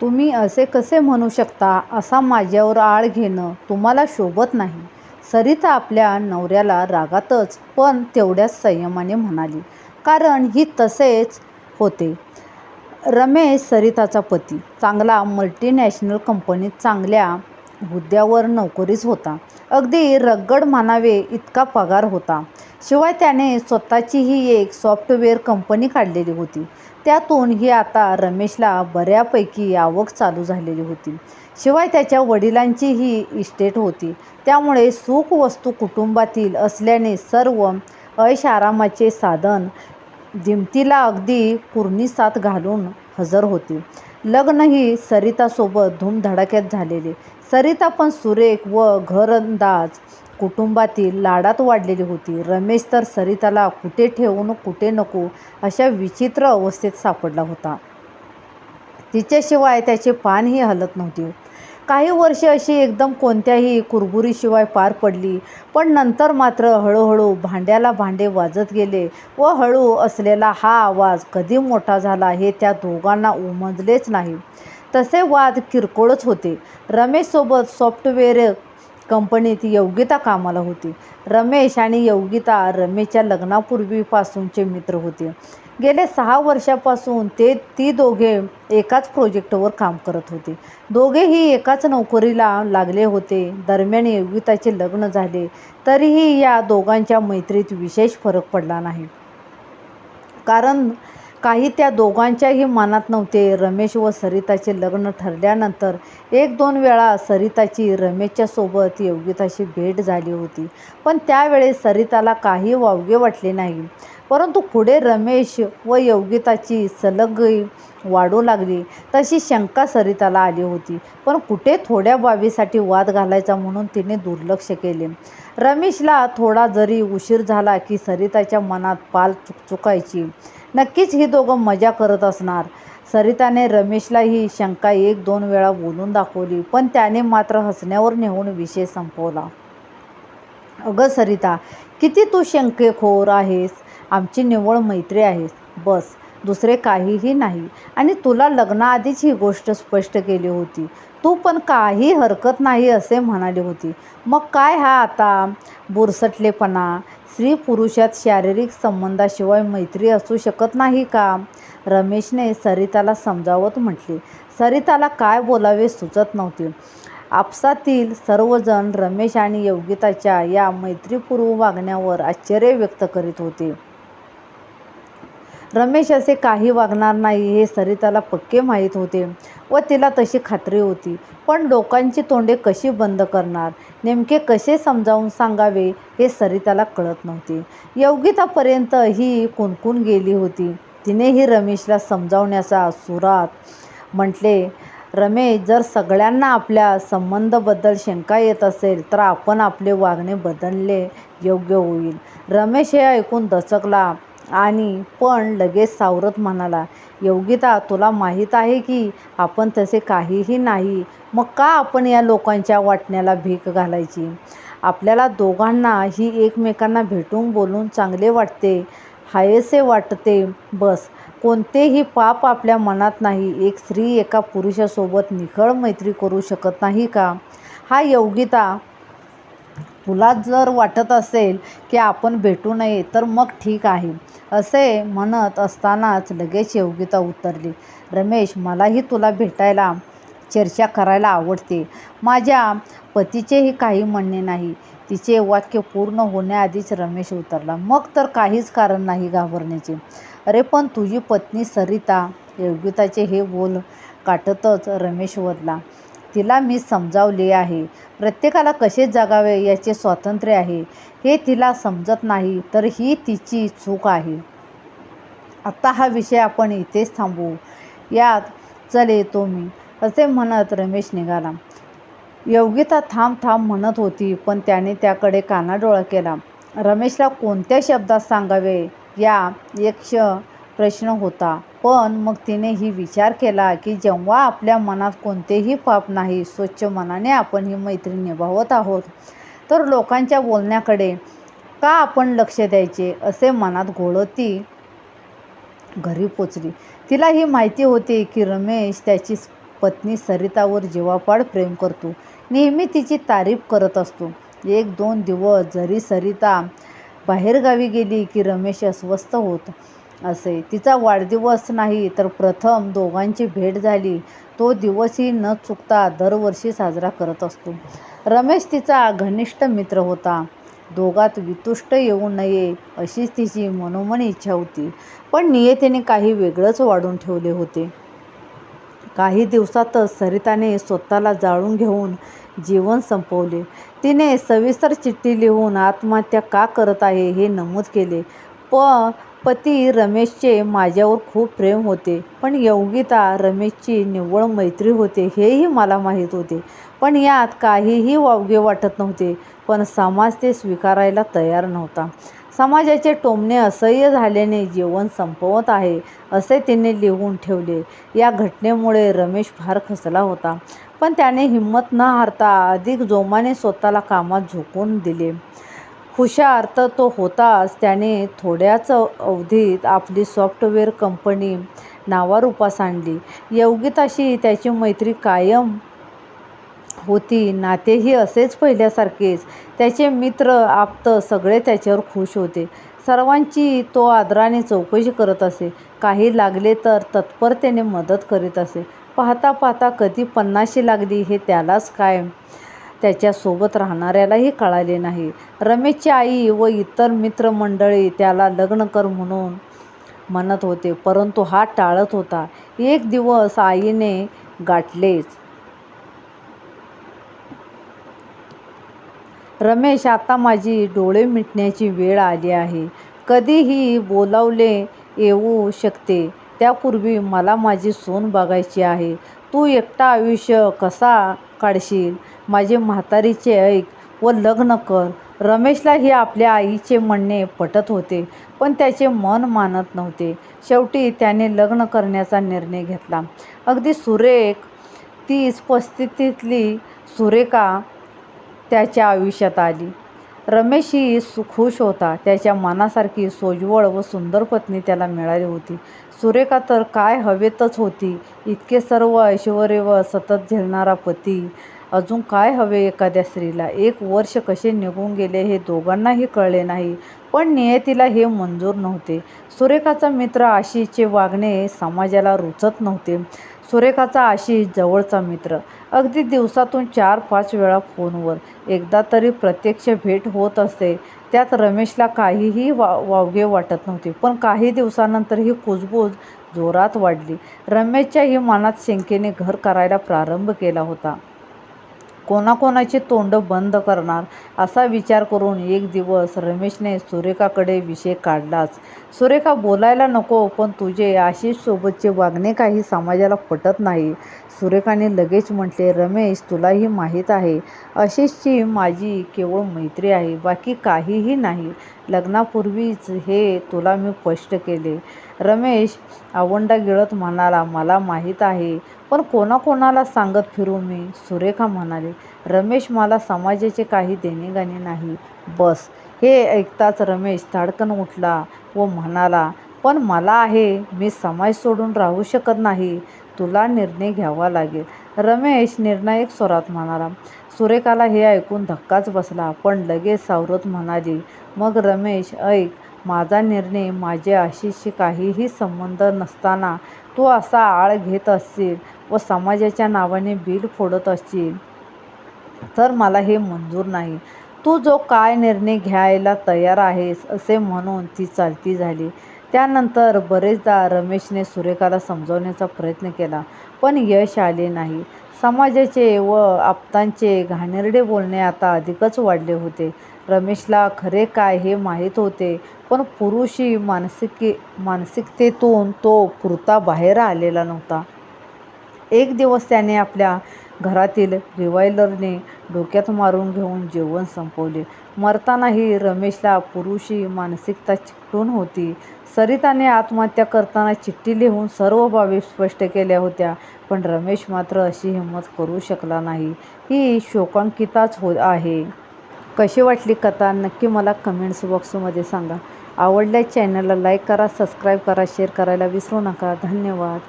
तुम्ही असे कसे म्हणू शकता असा माझ्यावर आळ घेणं तुम्हाला शोभत नाही. सरिता आपल्या नवऱ्याला रागातच पण तेवढ्याच संयमाने म्हणाली कारण ही तसेच होते. रमेश सरिताचा पती. चांगला मल्टीनॅशनल कंपनीत चांगल्या हुद्द्यावर नोकरीच होता. अगदी रगड म्हणावे इतका पगार होता. शिवाय त्याने स्वतःचीही एक सॉफ्टवेअर कंपनी काढलेली होती. त्यातूनही आता रमेशला बऱ्यापैकी आवक चालू झालेली होती. शिवाय त्याच्या वडिलांचीही इस्टेट होती. त्यामुळे सुखवस्तू कुटुंबातील असल्याने सर्व ऐशारामाचे साधन दिमतीला अगदी कुर्णीसात घालून हजर होते. लग्नही सरितासोबत धूमधडाक्यात झालेले. सरिता पण सुरेख व घरंदाज कुटुंबातील लाडात वाढलेली होती. रमेश तर सरिताला कुठे ठेवून कुठे नको अशा विचित्र अवस्थेत सापडला होता. तिच्याशिवाय त्याचे पानही हलत नव्हते. काही वर्षे अशी एकदम कोणत्याही कुरबुरीशिवाय पार पडली पण नंतर मात्र हळूहळू भांड्याला भांडे वाजत गेले व हळू असलेला हा आवाज कधी मोठा झाला हे त्या दोघांना उमजलेच नाही. तसे वाद किरकोळच होते. रमेशसोबत सॉफ्टवेअर कंपनीत योगिता कामाला होती. रमेश आणि योगिता रमेशच्या लग्नापूर्वीपासूनचे मित्र होते. गेले सहा वर्षापासून ते ती दोघे एकाच प्रोजेक्टवर काम करत होते. दोघेही एकाच नोकरीला लागले होते. दरम्यान योगिताचे लग्न झाले तरीही या दोघांच्या मैत्रीत विशेष फरक पडला नाही. कारण काही त्या दोघांच्याही मनात नव्हते. रमेश व सरिताचे लग्न ठरल्यानंतर एक दोन वेळा सरिताची रमेशच्या सोबत योगिताशी भेट झाली होती. पण त्यावेळेस सरिताला काही वावगे वाटले नाही. परंतु पुढे रमेश व योगिताची सलगई वाढू लागली. तशी शंका सरिताला आली होती. पण कुठे थोड्या बाबीसाठी वाद घालायचा म्हणून तिने दुर्लक्ष केले. रमेशला थोडा जरी उशीर झाला की सरिताच्या मनात पाल चुकचुकायची. नक्कीच ही दोघं मजा करत असणार. सरिताने रमेशला ही शंका एक दोन वेळा बोलून दाखवली पण त्याने मात्र हसण्यावर नेऊन विषय संपवला. अगं सरिता किती तू शंकेखोर आहेस. आमची निव्वळ मैत्री आहेस. बस दुसरे काहीही नाही. आणि तुला लग्नाआधीच ही गोष्ट स्पष्ट केली होती. तू पण काही हरकत नाही असे म्हणाली होती. मग काय हा आता? बुरसटलेपणा? स्त्री पुरुषात शारीरिक संबंधाशिवाय मैत्री असू शकत नाही का? रमेशने सरिताला समजावत म्हटले. सरिताला काय बोलावे सुचत नव्हते. आपसातील सर्वजण रमेश आणि योगिताच्या या मैत्रीपूर्व वागण्यावर आश्चर्य व्यक्त करीत होते. रमेश असे काही वागणार नाही हे सरिताला पक्के माहीत होते व तिला तशी खात्री होती. पण लोकांची तोंडे कशी बंद करणार? नेमके कसे समजावून सांगावे हे सरिताला कळत नव्हते. योगितापर्यंत ही कुणकुण गेली होती. तिनेही रमेशला समजावण्याचा सुरात म्हटले रमेश जर सगळ्यांना आपल्या संबंधबद्दल शंका येत असेल तर आपण आपले वागणे बदलले योग्य होईल रमेश हे ऐकून दचकला. आणि पण लगेच सावरत म्हणाला योगिता तुला माहीत आहे की आपण तसे काहीही नाही मग का आपण या लोकांच्या वाटण्याला भीक घालायची? आपल्याला दोघांना ही एकमेकांना भेटून बोलून चांगले वाटते हायसे वाटते बस. कोणतेही पाप आपल्या मनात नाही एक स्त्री एका पुरुषासोबत निखळ मैत्री करू शकत नाही का? हा योगिता तुला जर वाटत असेल की आपण भेटू नये तर मग ठीक आहे. असे म्हणत असतानाच लगेच योगिता उतरली. रमेश मलाही तुला भेटायला चर्चा करायला आवडते. माझ्या पतीचेही काही म्हणणे नाही. तिचे वाक्य पूर्ण होण्याआधीच रमेश उतरला. मग तर काहीच कारण नाही घाबरण्याचे. अरे पण तुझी पत्नी सरिता योगिताचे हे बोल काटतच रमेश वरला तिला मी समजावले आहे. प्रत्येकाला कसे जगावे याचे स्वातंत्र्य आहे. हे तिला समजत नाही तर ही तिची चूक आहे. आत्ता हा विषय आपण इथेच थांबवू. यात चल येतो मी असे म्हणत रमेश निघाला. योगिता थांब थांब म्हणत होती पण त्याने त्याकडे कानाडोळा केला. रमेशला कोणत्या शब्दात सांगावे? या एक प्रश्न होता पण मग तिने ही विचार केला की जेव्हा आपल्या मनात कोणतेही पाप नाही स्वच्छ मनाने आपण ही मैत्री निभावत आहोत तर लोकांच्या बोलण्याकडे का आपण लक्ष द्यायचे असे मनात घोळती घरी पोचली तिला ही माहिती होती की रमेश त्याची पत्नी सरितावर जीवापाड प्रेम करतो. नेहमी तिची तारीफ करत असतो. एक दोन दिवस जरी सरिता बाहेरगावी गेली की रमेश अस्वस्थ होत असे. तिचा वाढदिवस नाही तर प्रथम दोघांची भेट झाली तो दिवसही न चुकता दरवर्षी साजरा करत असतो. रमेश तिचा घनिष्ठ मित्र होता. दोघात वितुष्ट येऊ नये अशीच तिची मनोमन इच्छा होती. पण नियतीने काही वेगळंच वाढून ठेवले होते. काही दिवसातच सरिताने स्वतःला जाळून घेऊन जीवन संपवले. तिने सविस्तर चिठ्ठी लिहून आत्महत्या का करत आहे हे नमूद केले. पती रमेशचे माझ्यावर खूप प्रेम होते. पण योगिता रमेशची निव्वळ मैत्री होते हेही मला माहीत होते. पण यात काहीही वावगे वाटत नव्हते. पण समाज ते स्वीकारायला तयार नव्हता. समाजाचे टोमणे असह्य झाल्याने जीवन संपवत आहे असे तिने लिहून ठेवले. या घटनेमुळे रमेश फार खचला होता. पण त्याने हिंमत न हारता अधिक जोमाने स्वतःला कामात झोकून दिले. हुशार तर तो होताच. त्याने थोड्याच अवधीत आपली सॉफ्टवेअर कंपनी नावारूपास आणली. योगिताशी त्याची मैत्री कायम होती. नातेही असेच पहिल्यासारखेच. त्याचे मित्र आप्त सगळे त्याच्यावर खुश होते. सर्वांची तो आदराने चौकशी करत असे. काही लागले तर तत्परतेने मदत करीत असे. पाहता पाहता कधी पन्नाशी लागली हे त्यालाच काय त्याच्या सोबत राहणाऱ्यालाही कळाले नाही. रमेशची आई व इतर मित्रमंडळी त्याला लग्न कर म्हणून म्हणत होते. परंतु हा टाळत होता. एक दिवस आईने गाठलेच. रमेश आता माझी डोळे मिटण्याची वेळ आली आहे. कधीही बोलावले येऊ शकते. त्यापूर्वी मला माझी सोन बघायची आहे. तू एकटा आयुष्य कसा काढशील? माझे म्हातारीचे ऐक व लग्न कर. रमेशला हे आपल्या आईचे म्हणणे पटत होते. पण त्याचे मन मानत नव्हते. शेवटी त्याने लग्न करण्याचा निर्णय घेतला. अगदी सुरेख तीच पस्तीतली सुरेखा त्याच्या आयुष्यात आली. रमेशही खुश होता. त्याच्या मनासारखी सोज्वळ व सुंदर पत्नी त्याला मिळाली होती. सुरेखा तर काय हवेतच होती. इतके सर्व ऐश्वर व सतत झेलणारा पती. अजून काय हवे एखाद्या स्त्रीला? एक वर्ष कसे निघून गेले हे दोघांनाही कळले नाही. पण नियतीला हे मंजूर नव्हते. सुरेखाचा मित्र आशिषचे वागणे समाजाला रुचत नव्हते. सुरेखाचा आशिष जवळचा मित्र. अगदी दिवसातून चार पाच वेळा फोनवर. एकदा तरी प्रत्यक्ष भेट होत असते त्यात रमेशला काहीही वा वावगे वाटत नव्हते. पण काही दिवसानंतर ही कुजबूज जोरात वाढली. रमेशच्याही मनात शंकेने घर करायला प्रारंभ केला होता. कोणाकोणाची तोंडं बंद करणार असा विचार करून एक दिवस रमेशने सुरेखाकडे विषय काढलाच. सुरेखा बोलायला नको पण तुझे आशिषसोबतचे वागणे काही समाजाला पटत नाही. सुरेखाने लगेच म्हटले. रमेश तुलाही माहीत आहे आशिषची माझी केवळ मैत्री आहे. बाकी काहीही नाही. लग्नापूर्वीच हे तुला मी स्पष्ट केले. रमेश आवंडा गिळत म्हणाला. मला माहीत आहे. पण कोणाकोणाला सांगत फिरू मी? सुरेखा म्हणाली. रमेश मला समाजाचे काही देणेगाणे नाही. बस. हे ऐकताच रमेश धाडकन उठला व म्हणाला. पण मला आहे. मी समाज सोडून राहू शकत नाही. तुला निर्णय घ्यावा लागेल. रमेश निर्णायक स्वरात म्हणाला. सुरेखाला हे ऐकून धक्काच बसला. पण लगेच सावरत म्हणाली. मग रमेश ऐक. माझा निर्णय माझे आशीशी काहीही संबंध नसताना तू असा आळ घेत असशील व समाजाच्या नावाने बिल फोडत असशील तर मला हे मंजूर नाही. तू जो काय निर्णय घ्यायला तयार आहेस असे म्हणून ती चालती झाली. त्यानंतर बरेचदा रमेशने सुरेखाला समजावण्याचा प्रयत्न केला. पण यश आले नाही. समाजाचे व आप्तांचे घाणेरडे बोलणे आता अधिकच वाढले होते. रमेशला खरे काय हे माहीत होते. पण पुरुषी मानसिके मानसिकतेतून तो पुरता बाहेर आलेला नव्हता. एक दिवस त्याने आपल्या घरातील रिवायलरने डोक्यात मारून घेऊन जेवण संपवले. मरतानाही रमेशला पुरुषी मानसिकता चिकटून होती. सरिताने आत्महत्या करताना चिठ्ठी लिहून सर्व बाबी स्पष्ट केल्या होत्या. पण रमेश मात्र अशी हिंमत करू शकला नाही. ही शोकांकिताच हो आहे. कशी वाटली कथा नक्की मला कमेंट्स बॉक्समध्ये सांगा. आवडल्या चॅनलला लाईक करा सबस्क्राईब करा शेअर करायला विसरू नका. धन्यवाद.